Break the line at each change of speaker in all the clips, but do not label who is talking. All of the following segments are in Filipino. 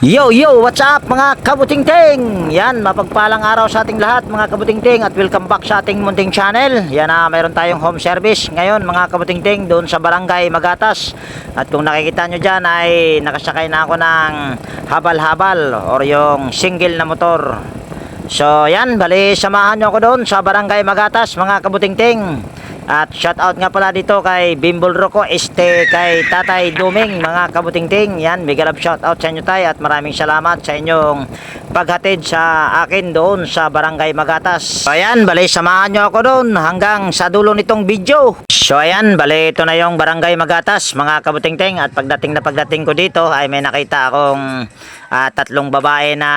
Yo, yo, what's up mga kabutingting? Yan, mapagpalang araw sa ating lahat mga kabutingting at welcome back sa ating munting channel. Yan na, mayroon tayong home service ngayon mga kabutingting doon sa barangay Magatas. At kung nakikita nyo dyan ay nakasakay na ako ng habal-habal or yung single na motor. So yan, bali samahan nyo ako doon sa barangay Magatas mga kabutingting. At shout out nga pala dito kay Bimbol Rocco, este kay Tatay Duming, mga kabutingting. Yan, big love shout out sa inyo tayo at maraming salamat sa inyong paghatid sa akin doon sa Barangay Magatas. So ayan, bali samahan nyo ako doon hanggang sa dulo nitong video. So ayan, bali ito na yung Barangay Magatas, mga kabutingting. At pagdating na pagdating ko dito ay may nakita akong ah, tatlong babae na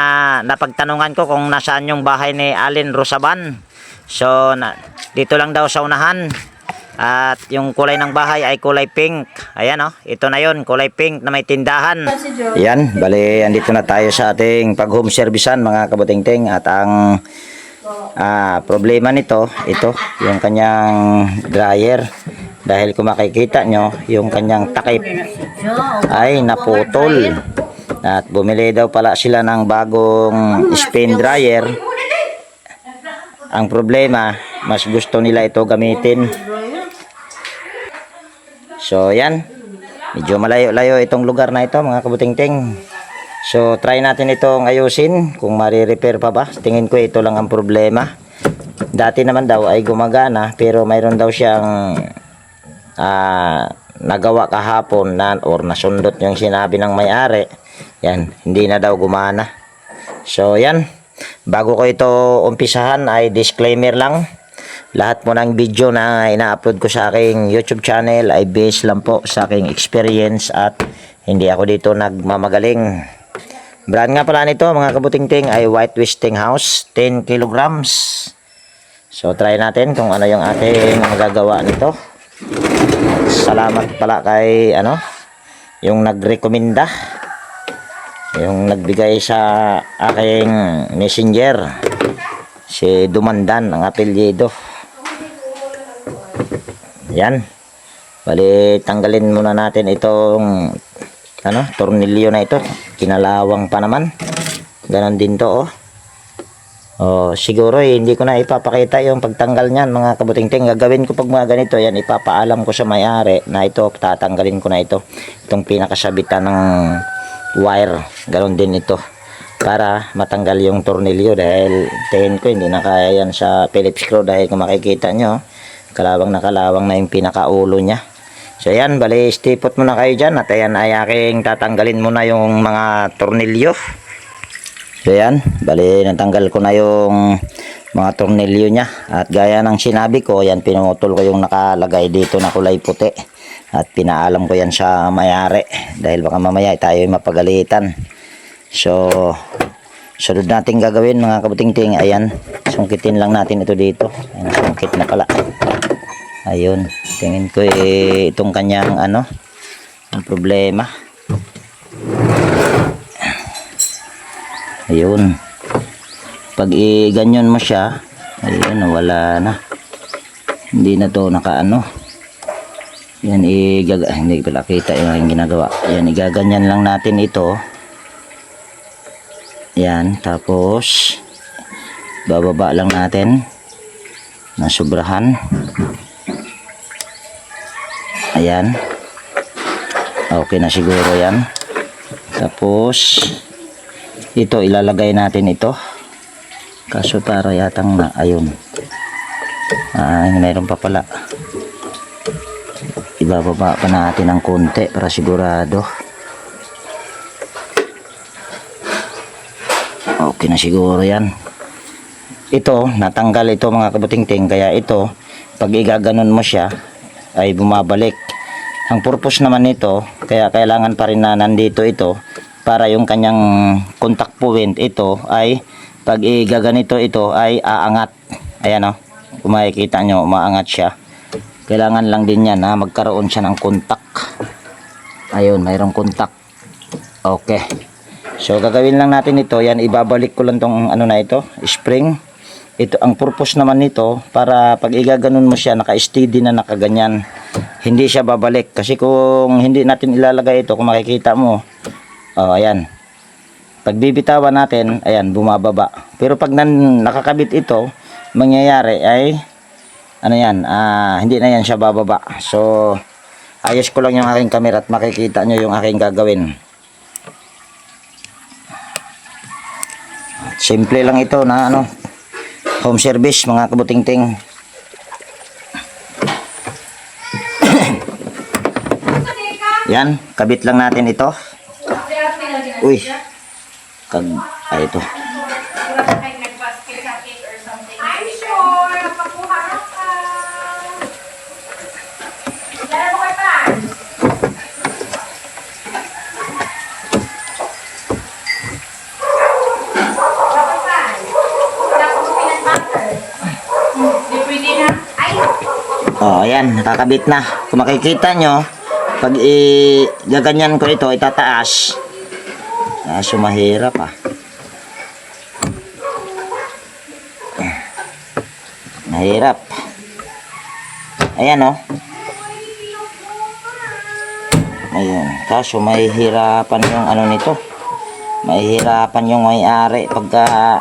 napagtanungan ko kung nasaan yung bahay ni Alin Rosaban. So, na, dito lang daw sa unahan. At yung kulay ng bahay ay kulay pink. Ayan oh, ito na yon kulay pink na may tindahan. Yan, bali, andito na tayo sa ating pag-home servicean mga kabutingting. At ang ah, problema nito, ito, yung kanyang dryer. Dahil kung makikita nyo, yung kanyang takip ay naputol. At bumili daw pala sila ng bagong spin dryer. Ang problema, mas gusto nila ito gamitin. So, yan. Medyo malayo-layo itong lugar na ito, mga kabutingting. So, try natin itong ayusin kung mari-repair pa ba. Tingin ko ito lang ang problema. Dati naman daw ay gumagana, pero mayroon daw siyang ah, nagawa kahapon na, or nasundot yung sinabi ng may-ari. Yan, hindi na daw gumana. So, yan. Bago ko ito umpisahan ay disclaimer lang. Lahat po ng video na ina-upload ko sa aking YouTube channel ay based lang po sa aking experience at hindi ako dito nagmamagaling. Brand nga pala nito mga kabutingting ay White Westinghouse 10 kilograms. So try natin kung ano yung ating magagawa nito. Salamat pala kay ano yung nagrekomenda yung nagbigay sa aking messenger si Dumandan ang apelyido yan bali tanggalin muna natin itong ano tornilyo na ito kinalawang pa naman ganon din to oh Oh, siguro eh, hindi ko na ipapakita yung pagtanggal niyan mga kabutingting. Gagawin ko pag mga ganito, yan ipapaalam ko sa may-ari na ito, tatanggalin ko na ito. Itong pinakasabitan ng wire, ganoon din ito. Para matanggal yung tornilyo dahil tingin ko hindi na kaya yan sa Phillips screw dahil kung makikita nyo, kalawang na kalawang na yung pinakaulo niya. So yan, bali stipot muna kayo dyan at ayan ay aking tatanggalin muna yung mga tornilyo. So yan, bali natanggal ko na yung mga tornilyo niya. At gaya ng sinabi ko, yan pinutol ko yung nakalagay dito na kulay puti. At pinaalam ko yan sa mayari dahil baka mamaya tayo ay mapagalitan. So, sunod natin gagawin mga kabutingting, ayan, sungkitin lang natin ito dito. Ayan, sungkit na pala. Ayun, tingin ko eh, itong kanyang ano, ang problema. Ayun. Pag i-ganyan mo siya, ayun, wala na. Hindi na to nakaano. Yan, igaga, hindi pala kita yung ginagawa. Yan, igaganyan lang natin ito. Yan, tapos, bababa lang natin na sobrahan. Ayan. Okay na siguro yan. Tapos, ito ilalagay natin ito. Kaso para yatang na ayun. Ah mayroon pa pala. Ibababa pa natin ng konti para sigurado. Okay na siguro yan. Ito natanggal ito mga kabutingting kaya ito pag igaganon mo siya ay bumabalik. Ang purpose naman nito kaya kailangan pa rin na nandito ito para yung kanyang contact point ito ay pag igaganito ito ay aangat. Ayan o kung makikita nyo umaangat siya. Kailangan lang din yan na magkaroon siya ng contact. Ayun mayroong contact. Okay. So gagawin lang natin ito. Yan ibabalik ko lang tong ano na ito spring ito ang purpose naman nito para pag igaganon mo siya naka-steady na nakaganyan hindi siya babalik kasi kung hindi natin ilalagay ito kung makikita mo oh ayan Pag bibitawan natin, ayan, bumababa. Pero pag nan, nakakabit ito, mangyayari ay, ano yan, ah, hindi na yan siya bababa. So, ayos ko lang yung aking camera at makikita nyo yung aking gagawin. Simple lang ito na ano, home service mga kabutingting. Yan, kabit lang natin ito. Uy. Kag, ay ito.
I'm sure. Pakuha na ka. Dala mo kay pa. Dapat pa. Dapat mo peanut butter. Di pwede na. Ay!
Oh, ayan, nakakabit na. Kung makikita nyo, pag i gaganyan ko ito, itataas. Kaso mahirap ah. Mahirap. Ayan oh. Ayun. Kaso mahihirapan yung ano nito. Mahihirapan yung may-ari pagka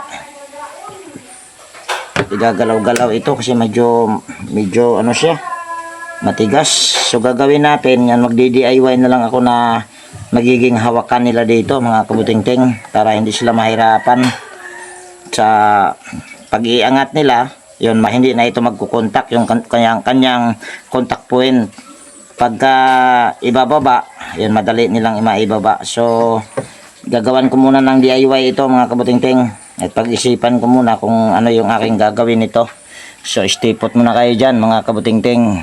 igagalaw-galaw ito kasi medyo medyo ano siya matigas. So gagawin natin yan magdi-DIY na lang ako na magiging hawakan nila dito mga kabutingting para hindi sila mahirapan sa pag-iangat nila. Yun hindi na ito magkukontak yung kan- kanyang kanyang contact point. Pagka ibababa yun madali nilang maibaba so gagawan ko muna ng DIY ito mga kabutingting at pag-isipan ko muna kung ano yung aking gagawin nito so stay put muna kayo dyan mga kabutingting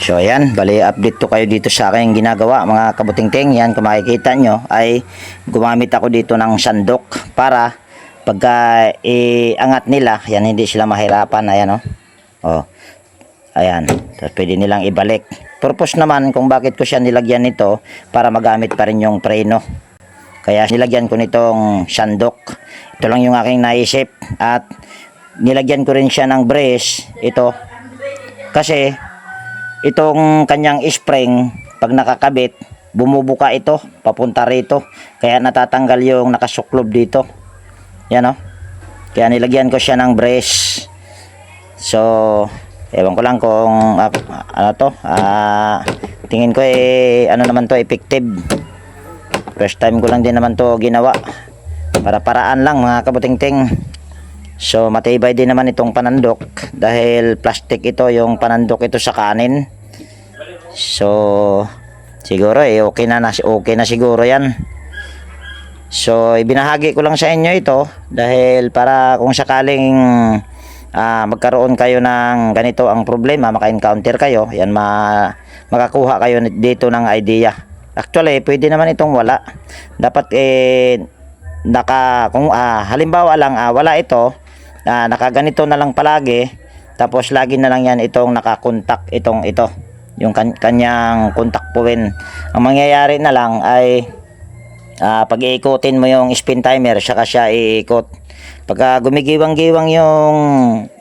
so ayan bali update to kayo dito sa aking ginagawa mga kabutingting yan kung makikita nyo ay gumamit ako dito ng sandok para pagka iangat nila yan hindi sila mahirapan ayan oh, oh. Ayan. Tapos pwede nilang ibalik. Purpose naman kung bakit ko siya nilagyan nito para magamit pa rin yung preno. Kaya nilagyan ko nitong sandok. Ito lang yung aking naisip. At nilagyan ko rin siya ng brace. Ito. Kasi itong kanyang spring pag nakakabit bumubuka ito papunta rito. Kaya natatanggal yung nakasuklob dito. Yan o. Kaya nilagyan ko siya ng brace. So, ewan ko lang kung ah, ano to. Ah, tingin ko eh ano naman to effective. First time ko lang din naman to ginawa. Para paraan lang mga kabutingting. So matibay din naman itong panandok dahil plastic ito yung panandok ito sa kanin. So siguro eh okay na, na okay na siguro 'yan. So, ibinahagi ko lang sa inyo ito dahil para kung sakaling ah, magkaroon kayo ng ganito ang problema, maka-encounter kayo, yan ma makakuha kayo dito ng idea. Actually, pwede naman itong wala. Dapat eh naka kung ah, halimbawa lang ah, wala ito, ah, nakaganito na lang palagi, tapos lagi na lang yan itong nakakontak itong ito, yung kan- kanyang contact point. Ang mangyayari na lang ay Ah, pag iikutin mo yung spin timer, saka siya iikot. Pagka gumigiwang-giwang yung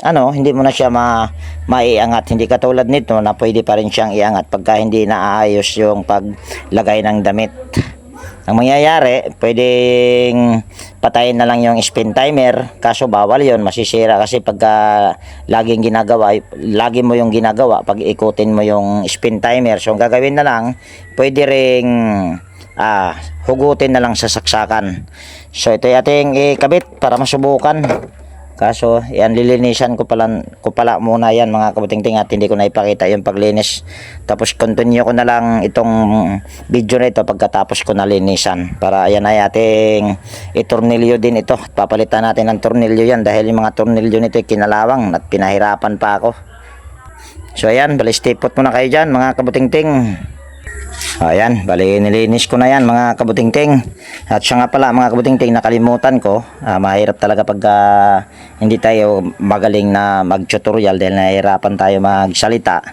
ano, hindi mo na siya ma maiangat. Hindi katulad nito na pwede pa rin siyang iangat pagka hindi naayos yung paglagay ng damit. Ang mangyayari, pwedeng patayin na lang yung spin timer, kaso bawal yon masisira kasi pagka laging ginagawa, lagi mo yung ginagawa, pag ikutin mo yung spin timer, so ang gagawin na lang, pwede ring ah, hugutin na lang sa saksakan. So ito ating ikabit para masubukan. Kaso yan lilinisan ko pala, ko pala muna yan mga kabutingting at hindi ko na ipakita yung paglinis. Tapos continue ko na lang itong video na ito pagkatapos ko na linisan. Para yan ay ating itornilyo din ito. Papalitan natin ng tornilyo yan dahil yung mga tornilyo nito ay kinalawang at pinahirapan pa ako. So ayan, balistipot muna kayo dyan mga kabutingting. Ayan, bali nilinis ko na yan mga kabutingting. At siya nga pala mga kabutingting nakalimutan ko. Ah, mahirap talaga pag ah, hindi tayo magaling na mag-tutorial dahil nahihirapan tayo magsalita.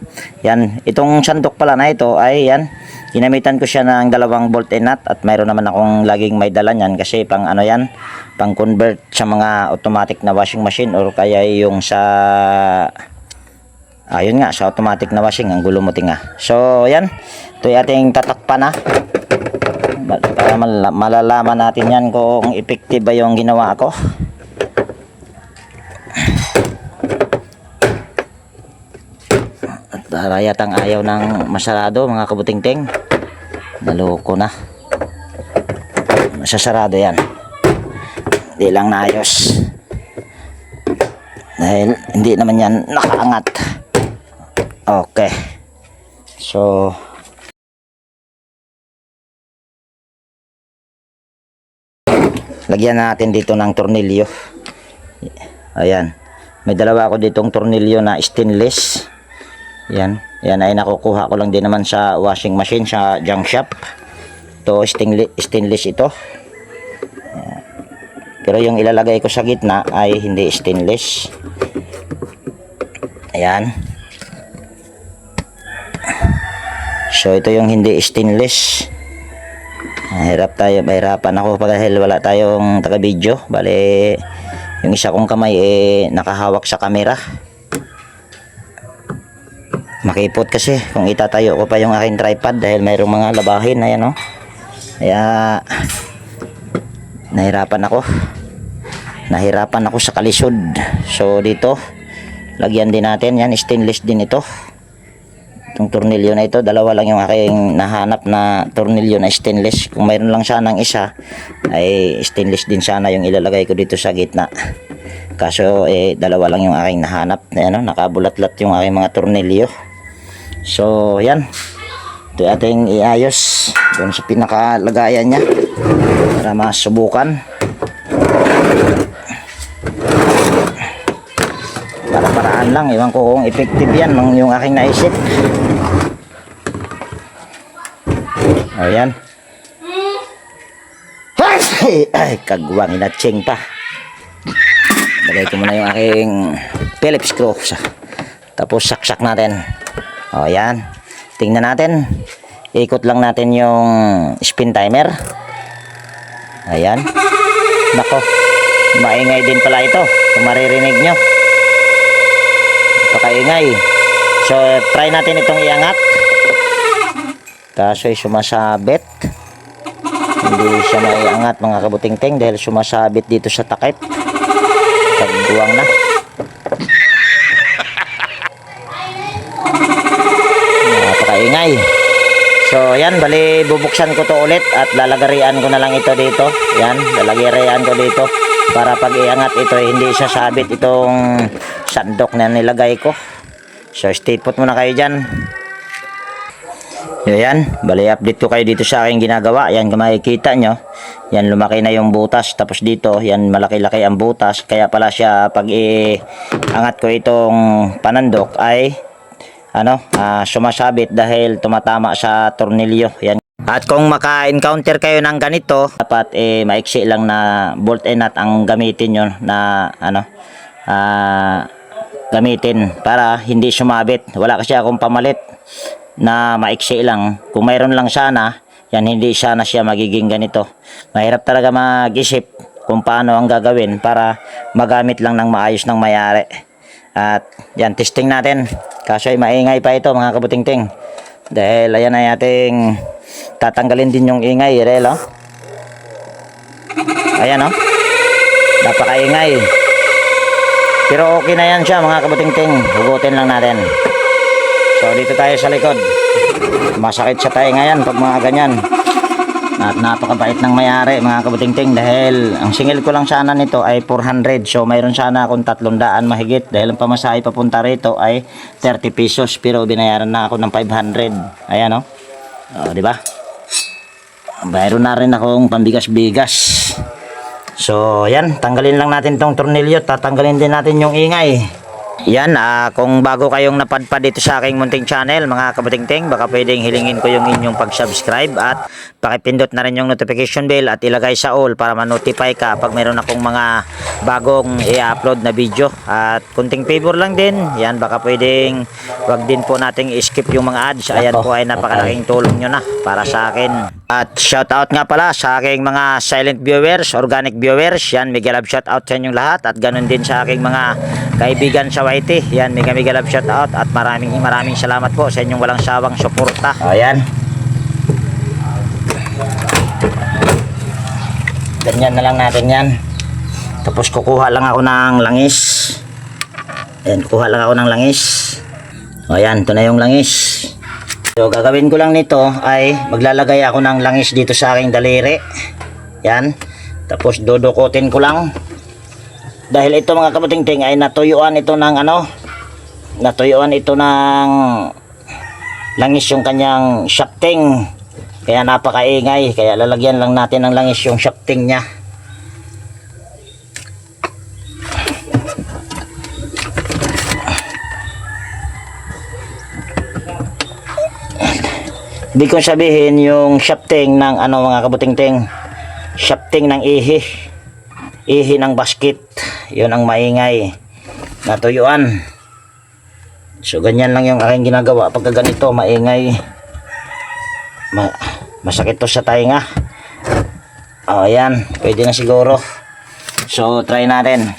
Yan, itong sandok pala na ito ay yan. Ginamitan ko siya ng dalawang bolt and nut at mayroon naman akong laging may dala niyan kasi pang ano yan, pang convert sa mga automatic na washing machine or kaya yung sa ayun nga sa automatic na washing ang gulo mo tinga so yan ito yung ating tatakpan Ba- Para mal- malalaman natin yan kung effective ba yung ginawa ko. At para yatang ayaw ng masarado mga kabutingting. Naloko na. Masasarado yan. Hindi lang naayos. Dahil hindi naman yan nakaangat. Okay. So, lagyan natin dito ng tornilyo. Ayan. May dalawa ako ditong tornilyo na stainless. Yan. Yan ay nakukuha ko lang din naman sa washing machine sa junk shop. Ito stainless, stainless ito. Ayan. Pero yung ilalagay ko sa gitna ay hindi stainless. Ayan. So ito yung hindi stainless. Mahirap tayo, mahirapan ako dahil wala tayong taga-video. Bale, yung isa kong kamay eh nakahawak sa camera. Makipot kasi kung itatayo ko pa yung aking tripod dahil mayroong mga labahin ayan oh. Kaya nahirapan ako. Nahirapan ako sa kalisod. So dito lagyan din natin yan stainless din ito. Itong tornilyo na ito, dalawa lang yung aking nahanap na tornilyo na stainless. Kung mayroon lang sanang isa, ay stainless din sana yung ilalagay ko dito sa gitna. Kaso, eh, dalawa lang yung aking nahanap. Ayan, no? nakabulat-lat yung aking mga tornilyo. So, yan. Ito ating iayos doon sa pinakalagayan niya para masubukan. Para paraan lang, iwan ko kung effective yan ng yung aking naisip. Ayan. Ay, ay kagwang inatsing pa. Lagay ko muna yung aking Phillips screw. Tapos saksak natin. O, ayan. Tingnan natin. Ikot lang natin yung spin timer. Ayan. Nako. Maingay din pala ito. Kung maririnig nyo. Napakaingay. So, try natin itong iangat. Kaso ay sumasabit. Hindi siya maiangat mga kabuting-ting dahil sumasabit dito sa takip. Tagduwang na. Napakaingay. So, yan, bali bubuksan ko to ulit at lalagarian ko na lang ito dito. Yan, lalagarian ko dito para pag iangat ito hindi sasabit itong sandok na nilagay ko. So, stay put muna kayo dyan. Yan, bali update ko kayo dito sa aking ginagawa. Yan, kung makikita nyo, yan lumaki na yung butas. Tapos dito, yan malaki-laki ang butas. Kaya pala siya pag iangat ko itong panandok ay ano, ah, sumasabit dahil tumatama sa tornilyo. Yan. At kung maka-encounter kayo ng ganito, dapat eh maiksi lang na bolt and nut ang gamitin nyo na ano, ah, gamitin para hindi sumabit. Wala kasi akong pamalit na maiksi lang. Kung mayroon lang sana, yan hindi sana siya magiging ganito. Mahirap talaga mag-isip kung paano ang gagawin para magamit lang ng maayos ng mayari. At yan, testing natin. Kaso ay maingay pa ito mga kabuting-ting. Dahil ayan ay ating tatanggalin din yung ingay, Rel, oh. Ayan, oh. Napakaingay. Pero okay na yan siya mga kabuting-ting. Hugutin lang natin. So dito tayo sa likod. Masakit sa tayo ngayon pag mga ganyan. At napakabait ng mayari mga kabuting-ting dahil ang singil ko lang sana nito ay 400. So mayroon sana akong 300 mahigit dahil ang pamasahe papunta rito ay 30 pesos pero binayaran na ako ng 500. Ayan oh. Oh, di ba? Mayroon na rin akong pambigas-bigas. So, yan, tanggalin lang natin tong tornilyo, tatanggalin din natin yung ingay. Yan, ah, kung bago kayong napadpad dito sa aking munting channel, mga kabutingting, baka pwedeng hilingin ko yung inyong pag-subscribe at pakipindot na rin yung notification bell at ilagay sa all para ma-notify ka pag mayroon akong mga bagong i-upload na video. At kunting favor lang din, yan, baka pwedeng wag din po nating i-skip yung mga ads. Ayan po ay napakalaking tulong nyo na para sa akin. At shout out nga pala sa aking mga silent viewers, organic viewers. Yan, mega love shout out sa inyong lahat at ganun din sa aking mga kaibigan sa YT. Yan, mega mega love shout out at maraming maraming salamat po sa inyong walang sawang suporta. Ayan. ganyan na lang natin yan. Tapos kukuha lang ako ng langis. Ayan, kukuha lang ako ng langis. Ayan, ito na yung langis. So, gagawin ko lang nito ay maglalagay ako ng langis dito sa aking daliri. Yan. Tapos dudukutin ko lang. Dahil ito mga kabuting-ting ay natuyuan ito ng ano, natuyuan ito ng langis yung kanyang shafting. Kaya napakaingay. Kaya lalagyan lang natin ng langis yung shafting niya. Ibig kong sabihin yung shafting ng ano mga kabuting-ting. Shafting ng ihi. Ihi ng basket. Yun ang maingay. Natuyuan. So ganyan lang yung aking ginagawa pagka ganito maingay. Ma masakit to sa tainga. Oh, ayan. Pwede na siguro. So try natin.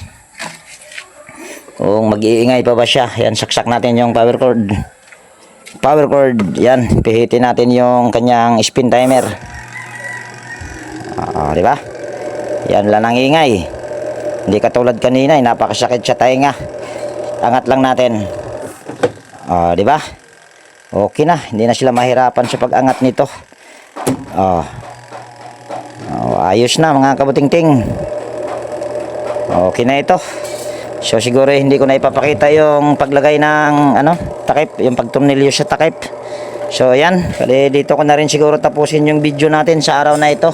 Kung mag-iingay pa ba siya, yan saksak natin yung power cord power cord. Yan pihitin natin yung kanyang spin timer. Ah di ba? Yan lang ang ingay. Hindi katulad kanina eh, napakasakit sa tainga. Angat lang natin. Ah di ba? Okay na hindi na sila mahirapan sa pag-angat nito. Ah oh, ayos na mga kabuting-ting. Okay na ito So siguro hindi ko na ipapakita yung paglagay ng ano, takip, yung pagtumnilyo sa takip. So ayan, dito ko na rin siguro tapusin yung video natin sa araw na ito.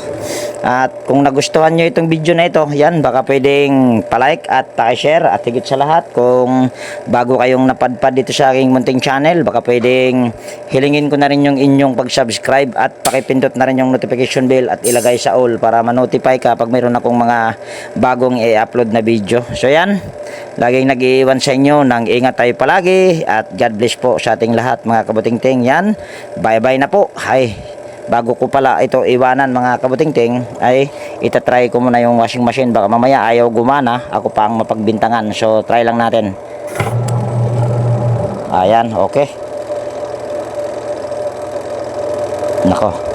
At kung nagustuhan nyo itong video na ito, yan, baka pwedeng palike at pa-share at higit sa lahat kung bago kayong napadpad dito sa aking munting channel, baka pwedeng hilingin ko na rin yung inyong pag-subscribe at pakipindot na rin yung notification bell at ilagay sa all para ma-notify ka pag mayroon akong mga bagong i-upload na video. So yan, laging nag-iiwan sa inyo ng ingat tayo palagi at God bless po sa ating lahat mga kabuting-ting. Yan, bye-bye na po. Hi. Bago ko pala ito iwanan mga kabuting-ting ay itatry ko muna yung washing machine. Baka mamaya ayaw gumana ako pa ang mapagbintangan. So try lang natin. Ayan okay. Nako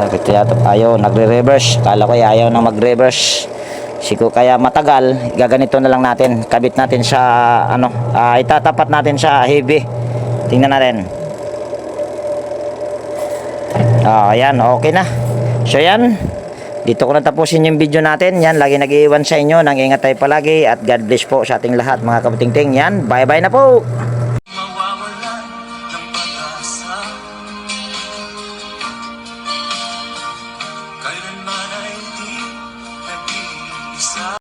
bakit yata ayaw nagre-reverse. Kala ko ay ayaw na mag-reverse. Siko kaya matagal, gaganito na lang natin. Kabit natin sa ano, ah, itatapat natin sa heavy. Tingnan natin. Ah, ayan, okay na. So yan. Dito ko na tapusin yung video natin. Yan, lagi nag-iiwan sa inyo. Nang ingat tayo palagi at God bless po sa ating lahat mga kabuting-ting. Yan, bye-bye na po.